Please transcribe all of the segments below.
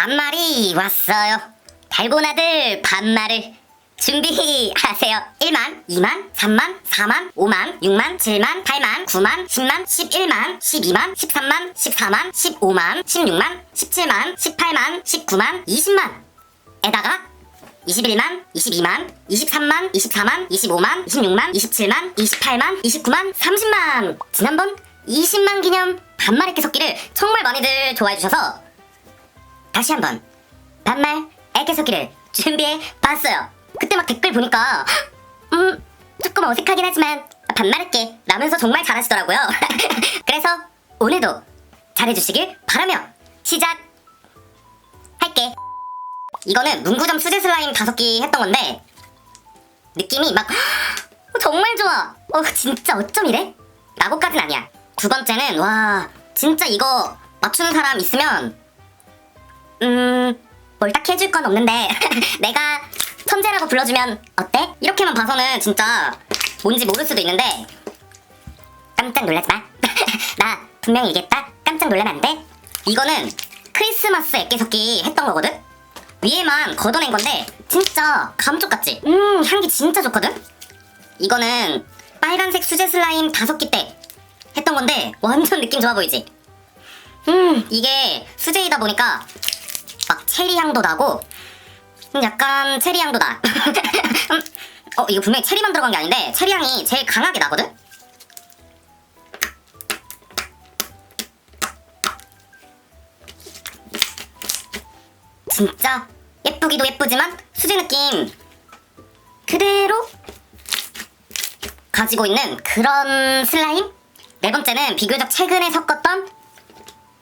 반말이 왔어요. 달고나들 반말을 준비하세요. 1만, 2만, 3만, 4만, 5만, 6만, 7만, 8만, 9만, 10만, 11만, 12만, 13만, 14만, 15만, 16만, 17만, 18만, 19만, 20만. 에다가 21만, 22만, 23만, 24만, 25만, 26만, 27만, 28만, 29만, 30만. 지난번 20만 기념 반말 애기 섞기를 정말 많이들 좋아해 주셔서 다시 한번 반말 애기 섞기를 준비해 봤어요. 그때 막 댓글 보니까 음 조금 어색하긴 하지만 반말할게 라면서 정말 잘하시더라고요. 그래서 오늘도 잘해주시길 바라며 시작 할게. 이거는 문구점 수제 슬라임 다섯 개 했던 건데 느낌이 막 정말 좋아. 어 진짜 어쩜 이래? 라고까진 아니야. 두 번째는 와 진짜 이거 맞추는 사람 있으면 음 뭘 딱히 해줄 건 없는데 내가 천재라고 불러주면 어때? 이렇게만 봐서는 진짜 뭔지 모를 수도 있는데 깜짝 놀라지 마. 나 분명히 얘기했다. 깜짝 놀라면 안 돼. 이거는 크리스마스 애깨섞기 했던 거거든. 위에만 걷어낸 건데 진짜 감쪽 같지? 음 향기 진짜 좋거든? 이거는 빨간색 수제 슬라임 다섯 개 때 했던 건데 완전 느낌 좋아 보이지? 음 이게 수제이다 보니까 막 체리 향도 나고 음, 약간 체리 향도 나. 음, 어 이거 분명히 체리만 들어간 게 아닌데 체리 향이 제일 강하게 나거든? 진짜 예쁘기도 예쁘지만 수제 느낌 그대로 가지고 있는 그런 슬라임? 네 번째는 비교적 최근에 섞었던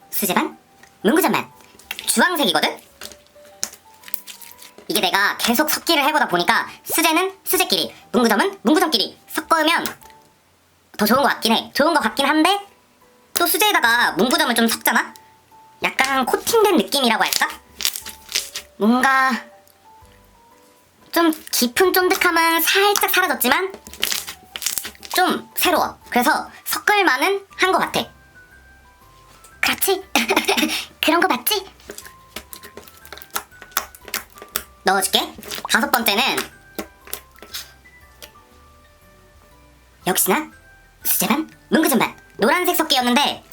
수제반? 문구점반 주황색이거든? 이게 내가 계속 섞기를 해보다 보니까 수제는 수제끼리 문구점은 문구점끼리 섞으면 더 좋은 것 같긴 해 좋은 것 같긴 한데 또 수제에다가 문구점을 좀 섞잖아? 약간 코팅된 느낌이라고 할까? 뭔가 좀 깊은 쫀득함은 살짝 사라졌지만 좀 새로워. 그래서 섞을 만은 한 것 같아. 그렇지? 그런 거 맞지? 넣어줄게. 다섯 번째는 역시나 수제반, 문구점반, 노란색 섞기였는데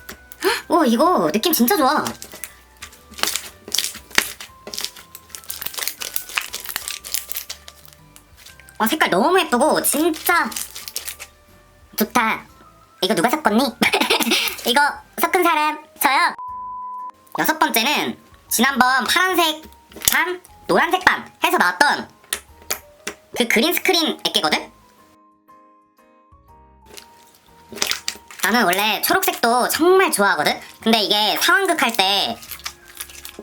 헉, 오 이거 느낌 진짜 좋아. 어, 색깔 너무 예쁘고 진짜 좋다. 이거 누가 섞었니? 이거 섞은 사람 저요. 여섯 번째는 지난번 파란색 반, 노란색 반 해서 나왔던 그 그린 스크린 액계거든? 나는 원래 초록색도 정말 좋아하거든? 근데 이게 상황극 할 때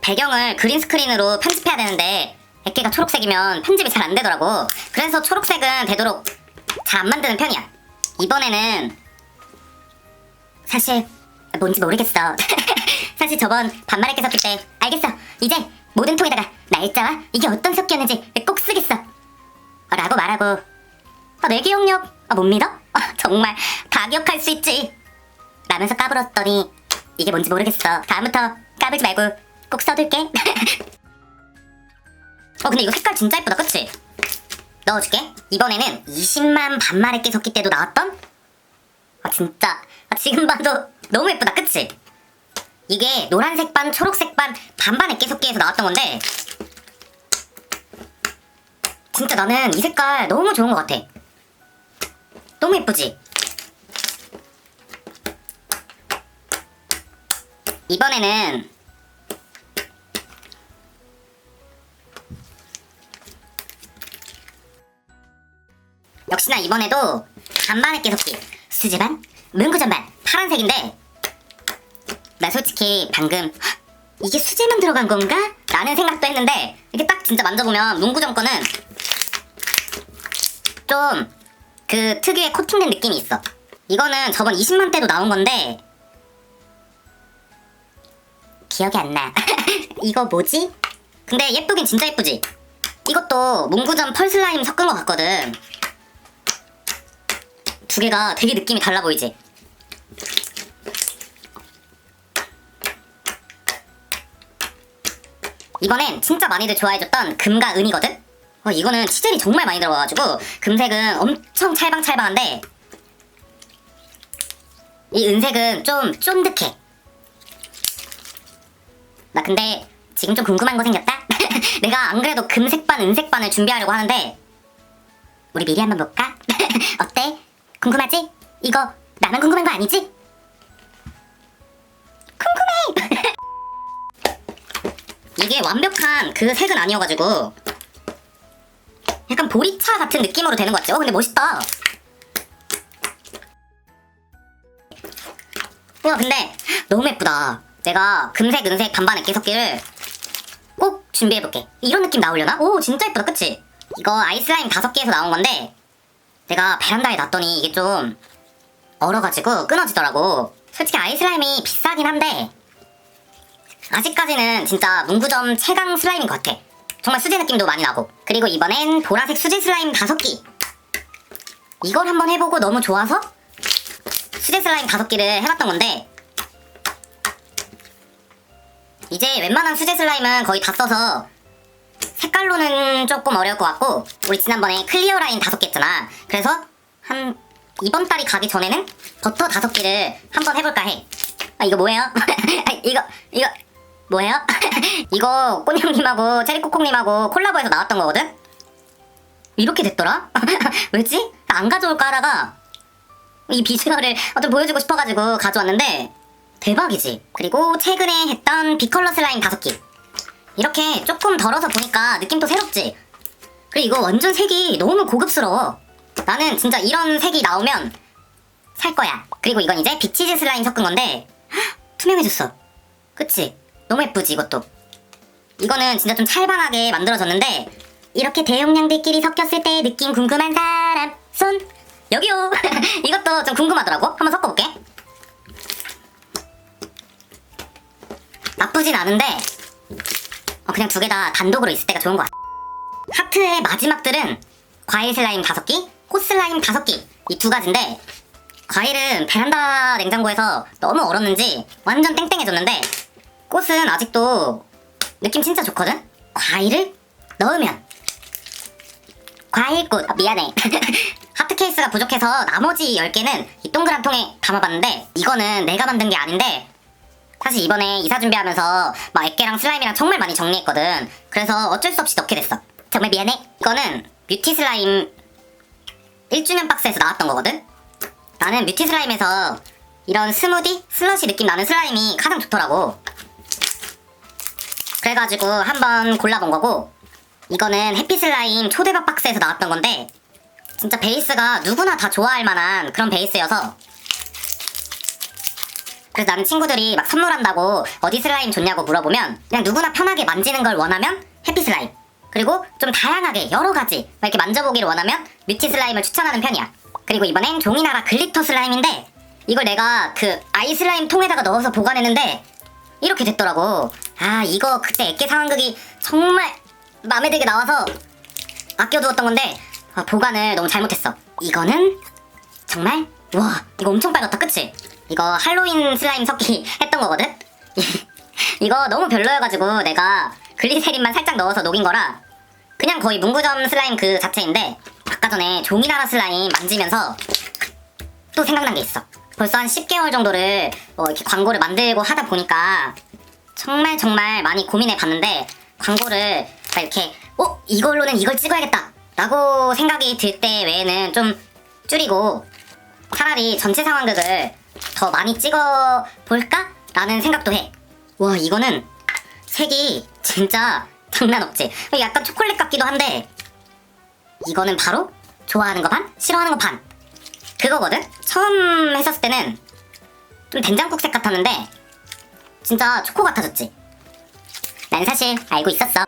배경을 그린 스크린으로 편집해야 되는데 액계가 초록색이면 편집이 잘 안 되더라고. 그래서 초록색은 되도록 잘 안 만드는 편이야. 이번에는 사실 뭔지 모르겠어. 사실 저번 반말 액계 섞을 때 알겠어. 이제 모든 통에다가 날짜와 이게 어떤 섞였는지 꼭 쓰겠어. 어, 라고 말하고 아, 내 기억력 아, 못 믿어? 아, 정말 다 기억할 수 있지. 라면서 까불었더니 이게 뭔지 모르겠어. 다음부터 까불지 말고 꼭 써둘게. 어 근데 이거 색깔 진짜 예쁘다 그치? 넣어줄게 이번에는 20만 반말 액계 섞기 때도 나왔던 아 진짜 아, 지금 봐도 너무 예쁘다 그치? 이게 노란색 반 초록색 반 반반 액계 섞기에서 나왔던 건데 진짜 나는 이 색깔 너무 좋은 것 같아 너무 예쁘지? 이번에는 역시나 이번에도 반반의 깨섞기 수제반 문구점반 파란색인데 나 솔직히 방금 "헉, 이게 수제만 들어간 건가? 라는 생각도 했는데 이렇게 딱 진짜 만져보면 문구점 거는 좀 그 특유의 코팅된 느낌이 있어 이거는 저번 20만 때도 나온 건데 기억이 안나 이거 뭐지? 근데 예쁘긴 진짜 예쁘지? 이것도 문구점 펄 슬라임 섞은 것 같거든 두 개가 되게 느낌이 달라 보이지? 이번엔 진짜 많이들 좋아해줬던 금과 은이거든? 어, 이거는 치젤이 정말 많이 들어가가지고 금색은 엄청 찰방찰방한데 이 은색은 좀 쫀득해 나 근데 지금 좀 궁금한 거 생겼다? 내가 안 그래도 금색반 은색반을 준비하려고 하는데 우리 미리 한번 볼까? 어때? 궁금하지? 이거 나만 궁금한 거 아니지? 이게 완벽한 그 색은 아니어가지고 약간 보리차 같은 느낌으로 되는 것 같죠? 근데 멋있다. 우와 근데 너무 예쁘다. 내가 금색, 은색 반반 액기 섞기를 꼭 준비해볼게. 이런 느낌 나오려나? 오 진짜 예쁘다 그치? 이거 아이슬라임 다섯 개에서 나온 건데 내가 베란다에 놨더니 이게 좀 얼어가지고 끊어지더라고. 솔직히 아이슬라임이 비싸긴 한데 아직까지는 진짜 문구점 최강 슬라임인 것 같아. 정말 수제 느낌도 많이 나고. 그리고 이번엔 보라색 수제 슬라임 다섯 개. 이걸 한번 해보고 너무 좋아서 수제 슬라임 다섯 개를 해봤던 건데 이제 웬만한 수제 슬라임은 거의 다 써서 색깔로는 조금 어려울 것 같고 우리 지난번에 클리어 라인 다섯 개 했잖아. 그래서 한 이번 달이 가기 전에는 버터 다섯 개를 한번 해볼까 해. 아 이거 뭐예요? 아, 이거 이거 뭐예요? 이거 꽃냥님하고 체리코콩님하고 콜라보해서 나왔던 거거든? 이렇게 됐더라? 왜지? 안 가져올까 하다가 이 비주얼을 좀 보여주고 싶어가지고 가져왔는데 대박이지. 그리고 최근에 했던 비컬러 슬라임 다섯 개. 이렇게 조금 덜어서 보니까 느낌도 새롭지. 그리고 이거 완전 색이 너무 고급스러워. 나는 진짜 이런 색이 나오면 살 거야. 그리고 이건 이제 비치즈 슬라임 섞은 건데 헉, 투명해졌어. 그치? 너무 예쁘지 이것도. 이거는 진짜 좀 찰방하게 만들어졌는데 이렇게 대용량들끼리 섞였을 때 느낌 궁금한 사람 손 여기요. 이것도 좀 궁금하더라고. 한번 섞어볼게. 나쁘진 않은데 어, 그냥 두 개 다 단독으로 있을 때가 좋은 것 같아. 하트의 마지막들은 과일 슬라임 다섯 개, 꽃 슬라임 다섯 개. 이 두 가지인데 과일은 베란다 냉장고에서 너무 얼었는지 완전 땡땡해졌는데 꽃은 아직도 느낌 진짜 좋거든? 과일을 넣으면. 과일꽃. 아, 미안해. 하트 케이스가 부족해서 나머지 10개는 이 동그란 통에 담아봤는데 이거는 내가 만든 게 아닌데 사실 이번에 이사 준비하면서 막 액계랑 슬라임이랑 정말 많이 정리했거든. 그래서 어쩔 수 없이 넣게 됐어. 정말 미안해. 이거는 뷰티 슬라임 1주년 박스에서 나왔던 거거든? 나는 뷰티 슬라임에서 이런 스무디? 슬러시 느낌 나는 슬라임이 가장 좋더라고 그래가지고 한번 골라본 거고 이거는 해피슬 라임 초대박 박스에서 나왔던 건데 진짜 베이스가 누구나 다 좋아할 만한 그런 베이스여서 그래서 나는 친구들이 막 선물한다고 어디 슬라임 좋냐고 물어보면 그냥 누구나 편하게 만지는 걸 원하면 해피 슬라임 그리고 좀 다양하게 여러 가지 막 이렇게 만져보기를 원하면 뮤티 슬라임을 추천하는 편이야 그리고 이번엔 종이나라 글리터 슬라임인데 이걸 내가 그 아이 슬라임 통에다가 넣어서 보관했는데 이렇게 됐더라고. 아 이거 그때 액계 상황극이 정말 마음에 들게 나와서 아껴두었던 건데 아, 보관을 너무 잘못했어. 이거는 정말 와 이거 엄청 빨갛다 그치? 이거 할로윈 슬라임 섞기 했던 거거든? 이거 너무 별로여가지고 내가 글리세린만 살짝 넣어서 녹인 거라 그냥 거의 문구점 슬라임 그 자체인데 아까 전에 종이나라 슬라임 만지면서 또 생각난 게 있어. 벌써 한 10개월 정도를 뭐 이렇게 광고를 만들고 하다 보니까 정말 정말 많이 고민해 봤는데 광고를 막 이렇게 어 이걸로는 이걸 찍어야겠다 라고 생각이 들 때 외에는 좀 줄이고 차라리 전체 상황극을 더 많이 찍어 볼까? 라는 생각도 해. 와 이거는 색이 진짜 장난 없지. 약간 초콜릿 같기도 한데 이거는 바로 좋아하는 거 반, 싫어하는 거 반. 그거거든? 처음 했었을 때는 좀 된장국 색 같았는데 진짜 초코 같아졌지. 난 사실 알고 있었어.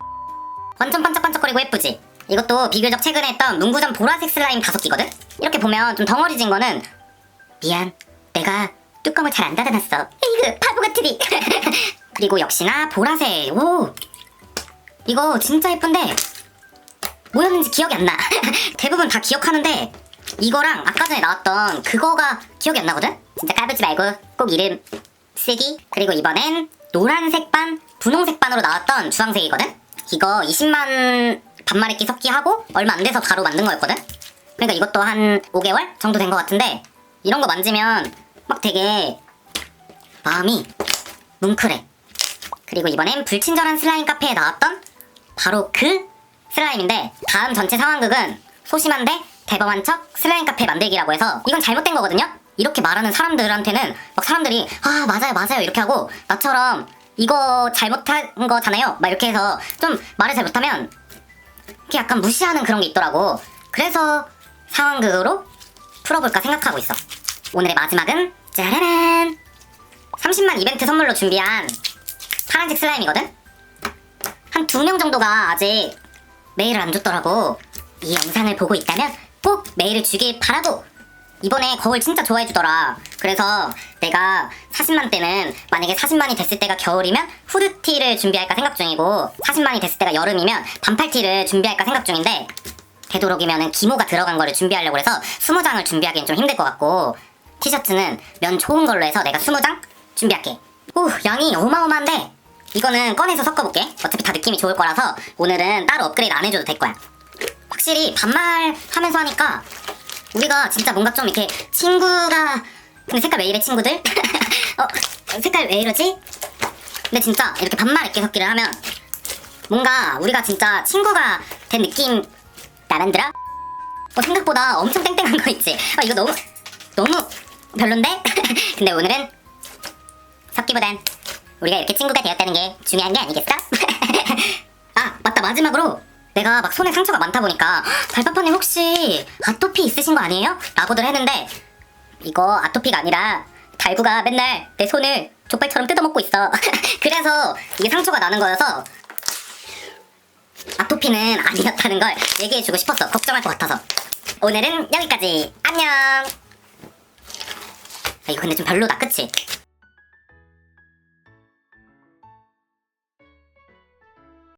완전 반짝반짝거리고 예쁘지? 이것도 비교적 최근에 했던 문구점 보라색 슬라임 다섯 개거든? 이렇게 보면 좀 덩어리진 거는 미안, 내가 뚜껑을 잘 안 닫아놨어. 에이그 바보 같으리. 그리고 역시나 보라색. 오, 이거 진짜 예쁜데 뭐였는지 기억이 안 나. 대부분 다 기억하는데 이거랑 아까 전에 나왔던 그거가 기억이 안 나거든? 진짜 까불지 말고 꼭 이름 쓰기. 그리고 이번엔 노란색 반, 분홍색 반으로 나왔던 주황색이거든? 이거 20만 반마리끼 섞기하고 얼마 안 돼서 바로 만든 거였거든? 그러니까 이것도 한 5개월 정도 된 것 같은데 이런 거 만지면 막 되게 마음이 뭉클해. 그리고 이번엔 불친절한 슬라임 카페에 나왔던 바로 그 슬라임인데 다음 전체 상황극은 소심한데 대범한 척 슬라임 카페 만들기라고 해서 이건 잘못된 거거든요? 이렇게 말하는 사람들한테는 막 사람들이 아 맞아요 맞아요 이렇게 하고 나처럼 이거 잘못한 거잖아요 막 이렇게 해서 좀 말을 잘 못하면 이렇게 약간 무시하는 그런 게 있더라고 그래서 상황극으로 풀어볼까 생각하고 있어 오늘의 마지막은 짜라란 30만 이벤트 선물로 준비한 파란색 슬라임이거든? 한 두 명 정도가 아직 메일을 안 줬더라고. 이 영상을 보고 있다면 꼭 메일을 주길 바라고. 이번에 거울 진짜 좋아해 주더라. 그래서 내가 40만 때는 만약에 40만이 됐을 때가 겨울이면 후드티를 준비할까 생각 중이고 40만이 됐을 때가 여름이면 반팔티를 준비할까 생각 중인데 되도록이면은 기모가 들어간 거를 준비하려고 해서 20장을 준비하기엔 좀 힘들 것 같고 티셔츠는 면 좋은 걸로 해서 내가 20장 준비할게. 오, 양이 어마어마한데 이거는 꺼내서 섞어볼게. 어차피 다 느낌이 좋을 거라서 오늘은 따로 업그레이드 안 해줘도 될 거야. 확실히 반말 하면서 하니까 우리가 진짜 뭔가 좀 이렇게 친구가 근데 색깔 왜 이래 친구들? 어 색깔 왜 이러지? 근데 진짜 이렇게 반말 있게 섞기를 하면 뭔가 우리가 진짜 친구가 된 느낌 들어? 어, 생각보다 엄청 땡땡한 거 있지? 아 이거 너무 너무 별론데? 근데 오늘은 섞기보단 우리가 이렇게 친구가 되었다는 게 중요한 게 아니겠어? 아 맞다 마지막으로 내가 막 손에 상처가 많다 보니까 달파파님 혹시 아토피 있으신 거 아니에요? 라고들 했는데 이거 아토피가 아니라 달구가 맨날 내 손을 족발처럼 뜯어먹고 있어. 그래서 이게 상처가 나는 거여서 아토피는 아니었다는 걸 얘기해주고 싶었어. 걱정할 것 같아서. 오늘은 여기까지. 안녕! 아, 이거 근데 좀 별로다. 그치?